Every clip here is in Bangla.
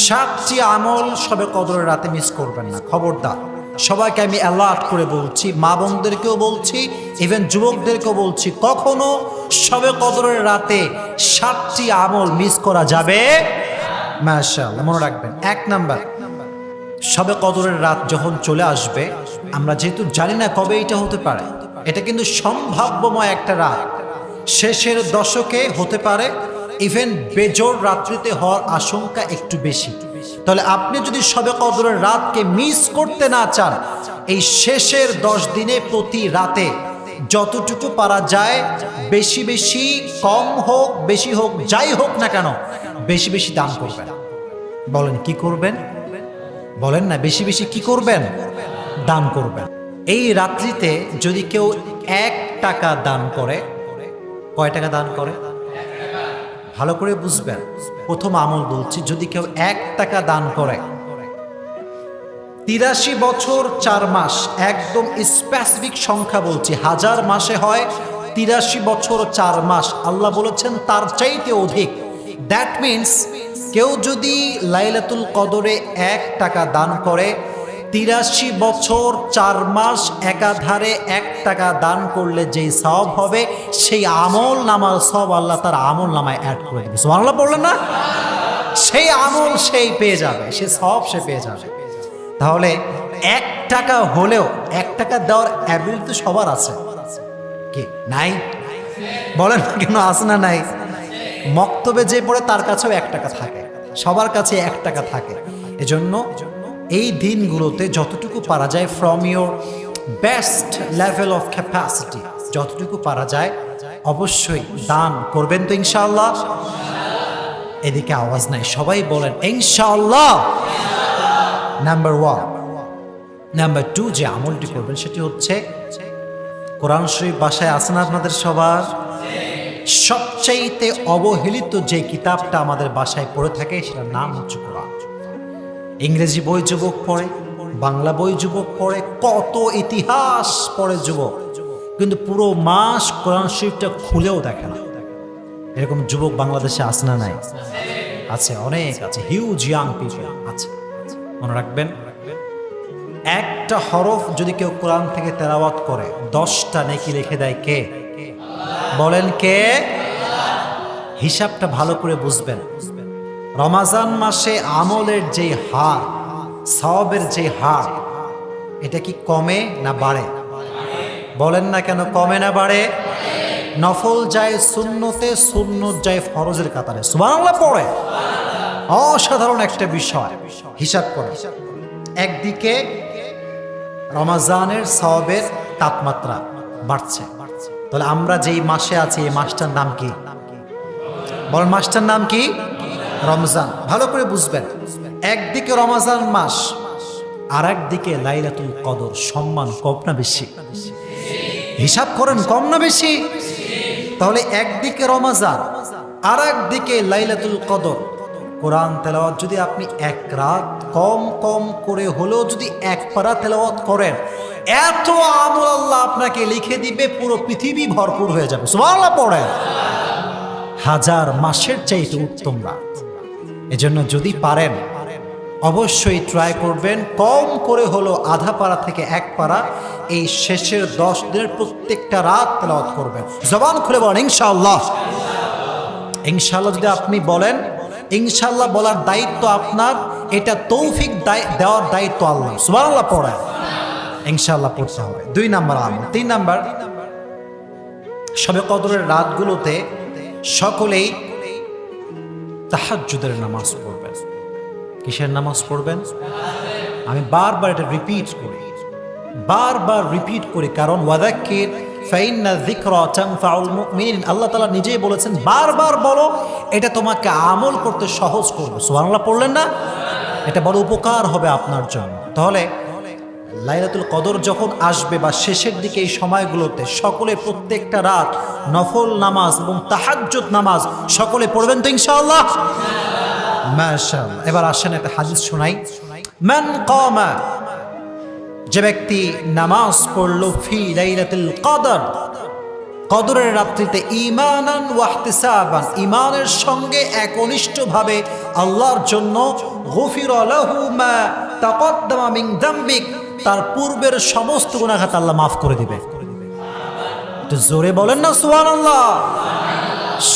সাতটি আমল সবে কদরের রাতে মিস করবেন না। খবরদার, সবাইকে আমি অ্যালার্ট করে বলছি, মা বোনদেরকেও বলছি ইভেন যুবকদেরকেও বলছি, কখনো সবে কদরের রাতে সাতটি আমল মিস করা যাবে? মাশাআল্লাহ, মনে রাখবেন, এক নাম্বার, সবে কদরের রাত যখন চলে আসবে, আমরা যেহেতু জানি না কবে এটা হতে পারে, এটা কিন্তু সম্ভাব্যময় একটা রাত। শেষের দশকে হতে পারে ইভেন বেজোর রাত্রিতে হওয়ার আশঙ্কা একটু বেশি। তাহলে আপনি যদি সবে কদরের রাতকে মিস করতে না চান, এই শেষের দশ দিনে প্রতি রাতে যতটুকু পারা যায়, বেশি বেশি কম হোক, বেশি হোক, যাই হোক না কেন, বেশি বেশি দান করবেন। বলেন, কি করবেন? বলেন না, বেশি বেশি কি করবেন? দান করবেন। এই রাত্রিতে যদি কেউ এক টাকা দান করে, কয় টাকা দান করে? ভালো করে বুঝবেন। প্রথম আমল বলছি, যদি কেউ এক টাকা দান করে, তিরাশি বছর চার মাস, একদম স্পেসিফিক সংখ্যা বলছি, হাজার মাসে হয়, তিরাশি বছর চার মাস, আল্লাহ বলেছেন তার চাইতে অধিক। দ্যাট মিন্স কেউ যদি লাইলাতুল কদরে এক টাকা দান করে তিরাশি বছর, চার মাস, একাধারে এক টাকা দান করলে যেই সব হবে, সেই আমল নামার সব আল্লাহ তার আমল নামায় অ্যাড করে দেবে। আল্লাহ বললেন না? সেই আমল সেই পেয়ে যাবে সে সব সে পেয়ে যাবে। তাহলে এক টাকা হলেও, এক টাকা দেওয়ার অ্যাবিলিটি সবার আছে। কি, নাই? বলেন না কেন, আছে না নাই? মক্তবে যে পড়ে তার কাছেও এক টাকা থাকে। সবার কাছে এক টাকা থাকে। এজন্য এই দিনগুলোতে যতটুকু পারা যায় from your best level of capacity যতটুকু পারা যায় অবশ্যই দান করবেন তো ইনশাআল্লাহ। এদিকে আওয়াজ নাই, সবাই বলেন ইনশাআল্লাহ। নাম্বার ওয়ান নাম্বার টু যে আমলটি করবেন সেটি হচ্ছে, কোরআন শরীফ বাসায় আছেন আপনাদের সবার? সবচাইতে অবহেলিত যে কিতাবটা আমাদের বাসায় পড়ে থাকে সেটার নাম হচ্ছে কোরআন। ইংরেজি বই যুবক পড়ে, বাংলা বই যুবক পড়ে, কত ইতিহাস পড়ে যুবক। কিন্তু পুরো মাস কোরআন শরীফটা খুলেও দেখে না। এরকম যুবক বাংলাদেশে আছে না নাই? আছে, অনেক আছে হিউজ ইয়াং পিপল আছে। মনে রাখবেন, একটা হরফ যদি কেউ কোরআন থেকে তেলাওয়াত করে, দশটা নেকি লিখে দেয় কে? বলেন কে? হিসাবটা ভালো করে বুঝবেন। রমাজান মাসে আমলের যে হার সবের যে হার, এটা কি কমে না বাড়ে? বলেন না কেন কমে না বাড়ে? নফল যায় শূন্যতে শূন্য যায় ফরজের কাতারে। সুবহানাল্লাহ পড়ে। অসাধারণ একটা বিষয়। হিসাব করে। একদিকে রমাজানের সবের তাপমাত্রা বাড়ছে। তাহলে আমরা যেই মাসে আছি, এই মাসটার নাম কি? বল মাসটার নাম কি? রমজান, ভালো করে বুঝবেন। একদিকে রমাজান মাস আর একদিকে লাইলাতুল কদর, সম্মান কম না বেশি। হিসাব করেন কম না বেশি? তাহলে একদিকে রমাজান আর একদিকে লাইলাতুল কদর। কোরআন তেলাওয়াত যদি আপনি এক রাত কম কম করে হলেও যদি এক পারা তেলাওয়াত করেন, এত আমল আল্লাহ আপনাকে লিখে দিবে, পুরো পৃথিবী ভরপুর হয়ে যাবে। সুবহানাল্লাহ পড়েন। হাজার মাসের চাইতে উত্তম রাত। এজন্য যদি পারেন, অবশ্যই ট্রাই করবেন। কম করে হলো আধা পাড়া থেকে এক পারা এই শেষের দশ দিনের প্রত্যেকটা রাত তেলাওয়াত করবেন। জবান খুলে বলেন, ইনশাআল্লাহ। ইনশাআল্লাহ যদি আপনি বলেন, ইনশাআল্লাহ বলার দায়িত্ব আপনার, এটা তৌফিক দেওয়ার দায়িত্ব আল্লাহ সুবহানাল্লাহ পড়েন। ইনশাআল্লাহ পড়তে হবে। দুই নাম্বার আমল। তিন নাম্বার সবে কদরের রাতগুলোতে সকলেই তাহাজ্জুদের নামাজ পড়বেন। কিসের নামাজ পড়বেন? আমি বারবার এটা রিপিট করি। বারবার রিপিট করি, কারণ ওয়াদাক্কির আল্লাহ তাআলা নিজেই বলেছেন, বারবার বলো, এটা তোমাকে আমল করতে সহজ করবে। সুবহানাল্লাহ পড়লেন না? এটা বড় উপকার হবে আপনার জন্য। তাহলে লাইলাতুল কদর যখন আসবে বা শেষের দিকে এই সময়গুলোতে সকলে প্রত্যেকটা রাত নফল নামাজ এবং তাহাজ্জুদ নামাজ সকলে পড়বেন তো ইনশাআল্লাহ? এবার আসেন একটা হাদিস শোনাই। মান কামা, যে ব্যক্তি নামাজ পড়ল ফি লাইলাতুল কদর, কদরের রাত্রিতে ইমানান ওয়াহতিসাবান ইমানের সঙ্গে একনিষ্ঠভাবে আল্লাহর জন্য গফির লাহু মা তাকদ্দামা মিন দাম্বিক তার পূর্বের সমস্ত গুনাহগাত আল্লাহ মাফ করে দিবে। জোরে বলেন না, সুবহানাল্লাহ।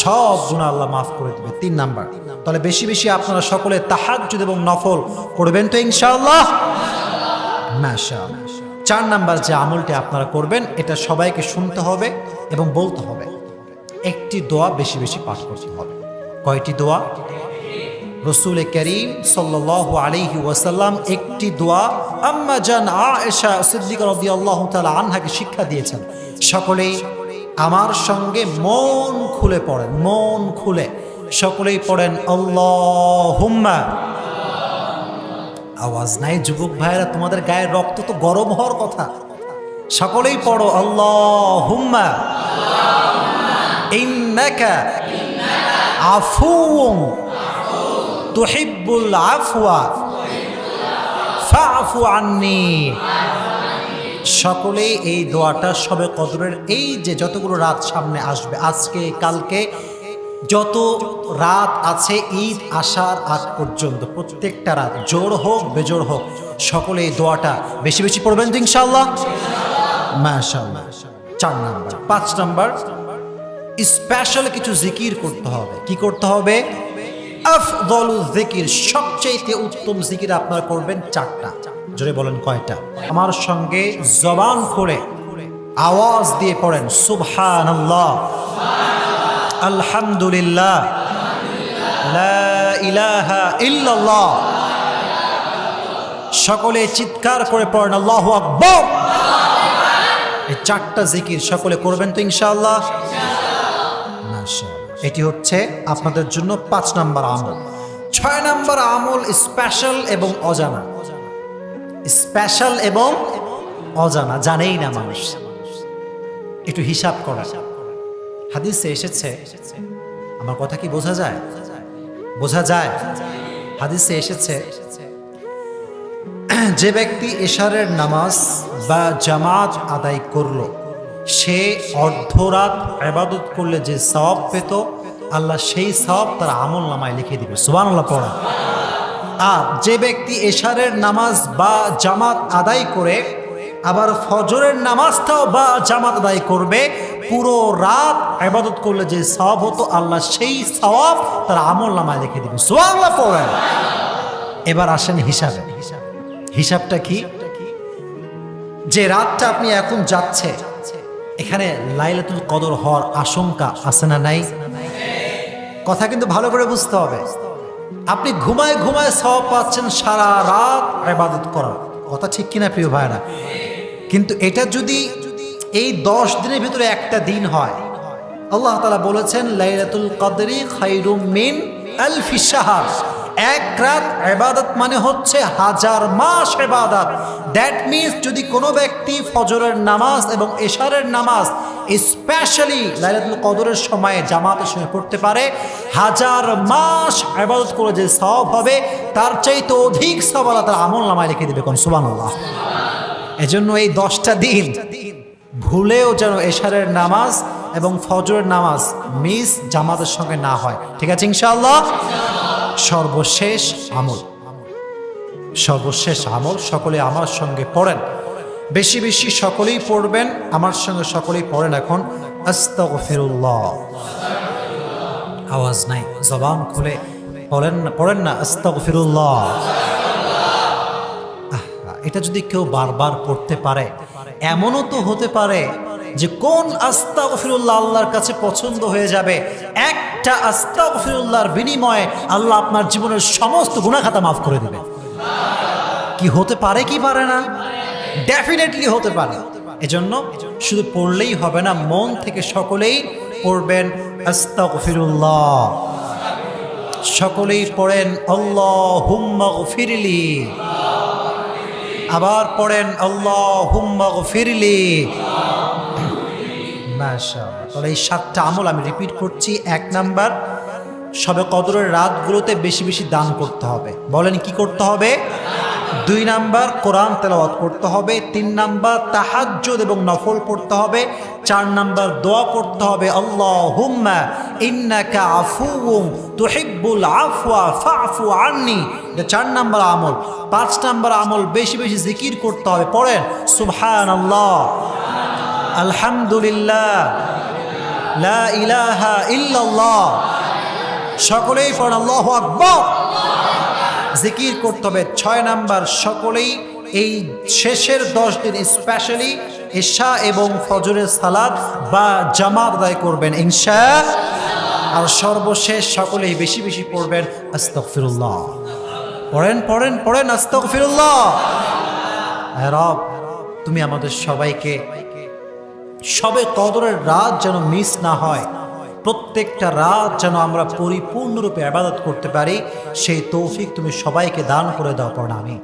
সব গুনাহ আল্লাহ মাফ করে দিবে, তিন নাম্বার। তাহলে বেশি বেশি আপনারা সকলে তাহাজ্জুদ এবং নফল করবেন তো ইনশাআল্লাহ? চার নাম্বার যে আমলটি আপনারা করবেন, এটা সবাইকে শুনতে হবে এবং বলতে হবে। একটি দোয়া বেশি বেশি পাঠ করতে হবে। কয়টি দোয়া? রসুল করিম সাল্লাহ আলাইহি ওয়াসাল্লাম একটি দোয়া আম্মা জান আয়েশা সিদ্দিক রাদিয়াল্লাহু তাআলা আনহাকে শিক্ষা দিয়েছেন, সকলেই আমার সঙ্গে মন খুলে পড়েন, মন খুলে। সকলেই পড়েন, আল্লাহুম্মা। আওয়াজ নাই, যুবক ভাইরা তোমাদের গায়ের রক্ত তো গরম হওয়ার কথা। সকলেই পড়ো, আল্লাহুম্মা। ইন্নাকা। আফুউম তুহিব্বুল আফওয়া। ফাফু আন্নি। সকলেই এই দোয়াটা সবে কদরের এই যে যতগুলো রাত সামনে আসবে, আজকে, কালকে, যত রাত আছে ঈদ আসার আগ পর্যন্ত, প্রত্যেকটা রাত, জোর হোক, বেজোর হোক, সকলে এই দোয়াটা বেশি বেশি পড়বেন তো ইনশাআল্লাহ? মাশাআল্লাহ। চার নাম্বার, পাঁচ নাম্বার স্পেশাল কিছু জিকির করতে হবে। কি করতে হবে? আফদল জিকির সবচেয়ে উত্তম জিকির আপনার করবেন চারটা। জোরে বলেন কয়টা? আমার সঙ্গে জবান করে আওয়াজ দিয়ে পড়েন, সুবহানাল্লাহ। আলহামদুলিল্লাহ। লা ইলাহা ইল্লাল্লাহ। সকলে চিৎকার করে পড়েন, আল্লাহু আকবার। এই চারটা জিকির সকলে করবেন তো ইনশাআল্লাহ? মাশাআল্লাহ। এটি হচ্ছে আপনাদের জন্য পাঁচ নাম্বার আমল। ছয় নাম্বার আমল স্পেশাল এবং অজানা। স্পেশাল এবং অজানা, জানেই না মানুষ। একটু হিসাব করা। হাদিসে এসেছে, আমার কথা কি বোঝা যায়? বোঝা যায়। হাদিসে এসেছে, যে ব্যক্তি এশারের নামাজ বা জামাত আদায় করল সে অর্ধরাত আবাদত করলে যে সব পেত, আল্লাহ সেই সব তার আমল নামায় লিখে দিবে। সুবান আল্লাহ পড়া। আর যে ব্যক্তি এশারের নামাজ বা জামাত আদায় করে, আবার ফজরের নামাজটাও বা জামাত আদায় করবে, পুরো রাত আবাদত করলে যে সব হতো, আল্লাহ সেই সব তার আমল নামায় লিখে দিবে। সুবান আল্লাহ পড়েন এবার আসেন হিসাবে। হিসাবটা কি? যে রাতটা আপনি এখন যাচ্ছে এখানে লাইলাতুল কদর হওয়ার আশঙ্কা আছে না নাই? কথা কিন্তু ভালো করে বুঝতে হবে। আপনি ঘুমায় ঘুমায় সব পাচ্ছেন সারা রাত ইবাদত করার কথা ঠিক কিনা প্রিয় ভাইরা কিন্তু এটা যদি এই দশ দিনের ভিতরে একটা দিন হয়, আল্লাহ তালা বলেছেন, লাইলাতুল কদরি খাইরুম মিন আলফি শাহর। এক রাত এবাদত মানে হচ্ছে হাজার মাস এবাদত দ্যাট মিনস যদি কোনো ব্যক্তি ফজরের নামাজ এবং এশারের নামাজ স্পেশালি লাইলাতুল কদরের সময়ে জামাতের সময় পড়তে পারে, হাজার মাস এবাদত করে যে সব হবে, তার চাইতে অধিক সব আল্লাহ তার আমল নামায় রেখে দেবে কোন? সুবান এজন্য এই দশটা দিন ভুলেও যেন এশারের নামাজ এবং ফজরের নামাজ মিস জামাতের সঙ্গে না হয়। ঠিক আছে ইনশাআল্লাহ? সর্বশেষ আমল। সর্বশেষ আমল, সকলে আমার সঙ্গে পড়েন। বেশি বেশি সকলেই পড়বেন, আমার সঙ্গে সকলেই পড়েন এখন। আস্তাগফিরুল্লাহ। আওয়াজ নাই, জবান খুলে। পড়েন না পড়েন না, আস্তাগফিরুল্লাহ। এটা যদি কেউ বারবার পড়তে পারে, এমনও তো হতে পারে যে কোন আস্তাগফিরুল্লাহ আল্লাহর কাছে পছন্দ হয়ে যাবে। একটা আস্তাগফিরুল্লাহর বিনিময়ে আল্লাহ আপনার জীবনের সমস্ত গুণাখাতা মাফ করে দেবে। কি হতে পারে, কি পারে না? ডেফিনেটলি হতে পারে। এজন্য শুধু পড়লেই হবে না, মন থেকে সকলেই পড়বেন আস্তাগফিরুল্লাহ। সকলেই পড়েন আল্লাহ হুম্মা ফিরলি আবার পড়েন আল্লাহ হুম্মা ফিরলি তাহলে এই সাতটা আমল আমি রিপিট করছি। এক নাম্বার, সবে কদরের রাতগুলোতে বেশি বেশি দান করতে হবে। বলেন কি করতে হবে? দুই নাম্বার, কোরআন তেলাওয়াত করতে হবে। তিন নাম্বার, তাহাজ্জুদ এবং নফল পড়তে হবে। চার নাম্বার, দোয়া করতে হবে। আল্লাহ হুম্মা ইন্নাকা আফুউম তুহিব্বুল আফওয়া ফাফু আননি। এটা চার নাম্বার আমল। পাঁচ নাম্বার আমল, বেশি বেশি জিকির করতে হবে। পড়েন, সুবহানাল্লাহ। আলহামদুলিল্লাহ। লা ইলাহা ইল্লাল্লাহ। সকলেই পড়েন আল্লাহু আকবার। জিকির করতে হবে। ছয় নাম্বার, সকলেই এই শেষের দশ দিন স্পেশালি ঈশা এবং ফজরের সালাদ বা জামাত আদায় করবেন ইনশা আর সর্বশেষ সকলেই বেশি বেশি পড়বেন, আস্তগফিরুল্লাহ। পড়েন পড়েন পড়েন, আস্তগফিরুল্লাহ। হে রব, তুমি আমাদের সবাইকে সবে কদরের রাত যেন মিস না হয়। প্রত্যেকটা রাত যেন আমরা পরিপূর্ণরূপে আবাদত করতে পারি, সেই তৌফিক তুমি সবাইকে দান করে দাও পড়া আমি